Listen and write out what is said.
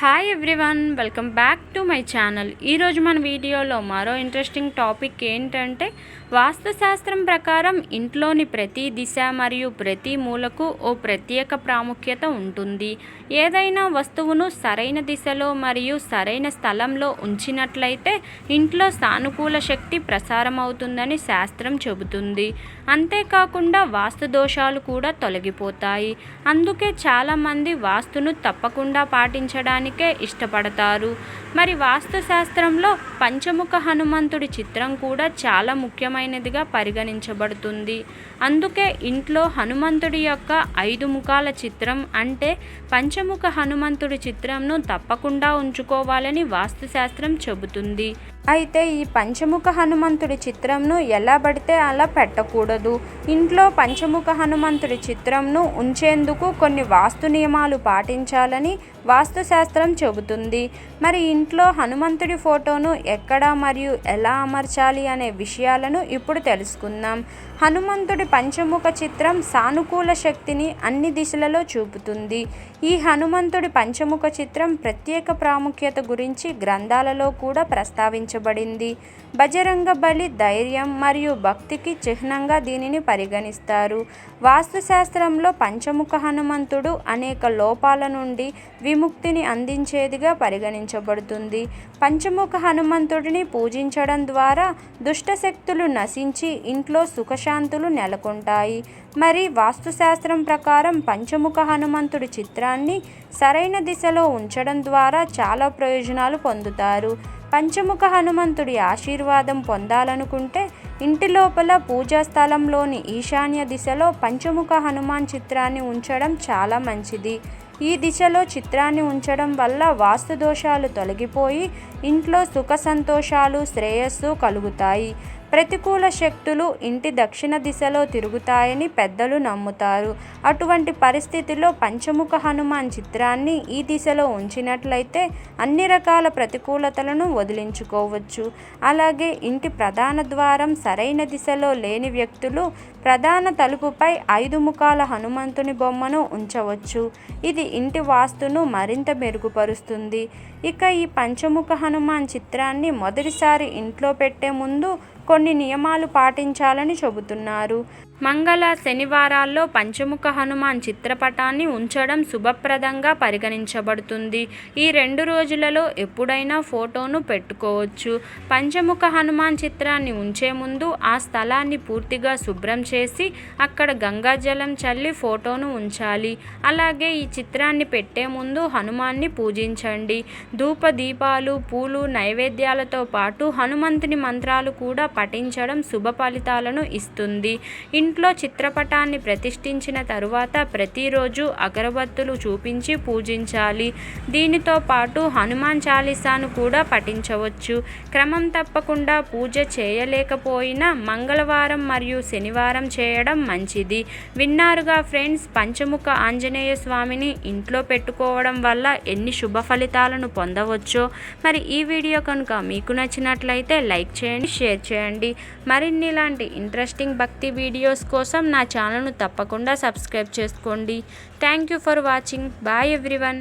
Hi everyone welcome back to my channel ఈరోజు మన వీడియోలో మరో ఇంట్రెస్టింగ్ టాపిక్ ఏంటంటే వాస్తుశాస్త్రం ప్రకారం ఇంట్లోని ప్రతి దిశ మరియు ప్రతి మూలకు ఓ ప్రత్యేక ప్రాముఖ్యత ఉంటుంది. ఏదైనా వస్తువును సరైన దిశలో మరియు సరైన స్థలంలో ఉంచినట్లయితే ఇంట్లో సానుకూల శక్తి ప్రసారం అవుతుందని శాస్త్రం చెబుతుంది. అంతేకాకుండా వాస్తు దోషాలు కూడా తొలగిపోతాయి. అందుకే చాలామంది వాస్తును తప్పకుండా పాటించడానికి ఇష్టపడతారు. మరి వాస్తుశాస్త్రంలో పంచముఖ హనుమంతుడి చిత్రం కూడా చాలా ముఖ్యమైనదిగా పరిగణించబడుతుంది. అందుకే ఇంట్లో హనుమంతుడి యొక్క ఐదు ముఖాల చిత్రం అంటే పంచముఖ హనుమంతుడి చిత్రంను తప్పకుండా ఉంచుకోవాలని వాస్తుశాస్త్రం చెబుతుంది. అయితే ఈ పంచముఖ హనుమంతుడి చిత్రంను ఎలా పడితే అలా పెట్టకూడదు. ఇంట్లో పంచముఖ హనుమంతుడి చిత్రంను ఉంచేందుకు కొన్ని వాస్తు నియమాలు పాటించాలని వాస్తుశాస్త్రం చెబుతుంది. మరి ఇంట్లో హనుమంతుడి ఫోటోను ఎక్కడ మరియు ఎలా అమర్చాలి అనే విషయాలను ఇప్పుడు తెలుసుకుందాం. హనుమంతుడి పంచముఖ చిత్రం సానుకూల శక్తిని అన్ని దిశలలో చూపుతుంది. ఈ హనుమంతుడి పంచముఖ చిత్రం ప్రత్యేక ప్రాముఖ్యత గురించి గ్రంథాలలో కూడా ప్రస్తావించ ప్రస్తావించబడింది బజరంగ బలి ధైర్యం మరియు భక్తికి చిహ్నంగా దీనిని పరిగణిస్తారు. వాస్తుశాస్త్రంలో పంచముఖ హనుమంతుడు అనేక లోపాల నుండి విముక్తిని అందించేదిగా పరిగణించబడుతుంది. పంచముఖ హనుమంతుడిని పూజించడం ద్వారా దుష్టశక్తులు నశించి ఇంట్లో సుఖశాంతులు నెలకొంటాయి. మరి వాస్తుశాస్త్రం ప్రకారం పంచముఖ హనుమంతుడి చిత్రాన్ని సరైన దిశలో ఉంచడం ద్వారా చాలా ప్రయోజనాలు పొందుతారు. పంచముఖ హనుమంతుడి ఆశీర్వాదం పొందాలనుకుంటే ఇంటి లోపల పూజా స్థలంలోని ఈశాన్య దిశలో పంచముఖ హనుమాన్ చిత్రాన్ని ఉంచడం చాలా మంచిది. ఈ దిశలో చిత్రాన్ని ఉంచడం వల్ల వాస్తు దోషాలు తొలగిపోయి ఇంట్లో సుఖ సంతోషాలు శ్రేయస్సు కలుగుతాయి. ప్రతికూల శక్తులు ఇంటి దక్షిణ దిశలో తిరుగుతాయని పెద్దలు నమ్ముతారు. అటువంటి పరిస్థితిలో పంచముఖ హనుమాన్ చిత్రాన్ని ఈ దిశలో ఉంచినట్లయితే అన్ని రకాల ప్రతికూలతలను వదిలించుకోవచ్చు. అలాగే ఇంటి ప్రధాన ద్వారం సరైన దిశలో లేని వ్యక్తులు ప్రధాన తలుపుపై ఐదు ముఖాల హనుమంతుని బొమ్మను ఉంచవచ్చు. ఇది ఇంటి వాస్తును మరింత మెరుగుపరుస్తుంది. ఇక ఈ పంచముఖ హనుమాన్ చిత్రాన్ని మొదటిసారి ఇంట్లో పెట్టే ముందు కొన్ని నియమాలు పాటించాలని చెబుతున్నారు. మంగళ శనివారాల్లో పంచముఖ హనుమాన్ చిత్రపటాన్ని ఉంచడం శుభప్రదంగా పరిగణించబడుతుంది. ఈ రెండు రోజులలో ఎప్పుడైనా ఫోటోను పెట్టుకోవచ్చు. పంచముఖ హనుమాన్ చిత్రాన్ని ఉంచే ముందు ఆ స్థలాన్ని పూర్తిగా శుభ్రం చేసి అక్కడ గంగాజలం చల్లి ఫోటోను ఉంచాలి. అలాగే ఈ చిత్రాన్ని పెట్టే ముందు హనుమాన్ని పూజించండి. ధూప దీపాలు పూలు నైవేద్యాలతో పాటు హనుమంతుని మంత్రాలు కూడా పఠించడం శుభ ఫలితాలను ఇస్తుంది. ఇంట్లో చిత్రపటాన్ని ప్రతిష్ఠించిన తరువాత ప్రతిరోజు అగరబత్తులు చూపించి పూజించాలి. దీనితో పాటు హనుమాన్ చాలీసాను కూడా పఠించవచ్చు. క్రమం తప్పకుండా పూజ చేయలేకపోయినా మంగళవారం మరియు శనివారం చేయడం మంచిది. విన్నారుగా ఫ్రెండ్స్ పంచముఖ ఆంజనేయ స్వామిని ఇంట్లో పెట్టుకోవడం వల్ల ఎన్ని శుభ ఫలితాలను పొందవచ్చో? మరి ఈ వీడియో కనుక మీకు నచ్చినట్లయితే లైక్ చేయండి షేర్ చేయండి. చేయండి. మరిన్ని ఇలాంటి ఇంట్రెస్టింగ్ భక్తి వీడియోస్ కోసం నా ఛానల్ను తప్పకుండా సబ్స్క్రైబ్ చేసుకోండి. Thank you for watching bye everyone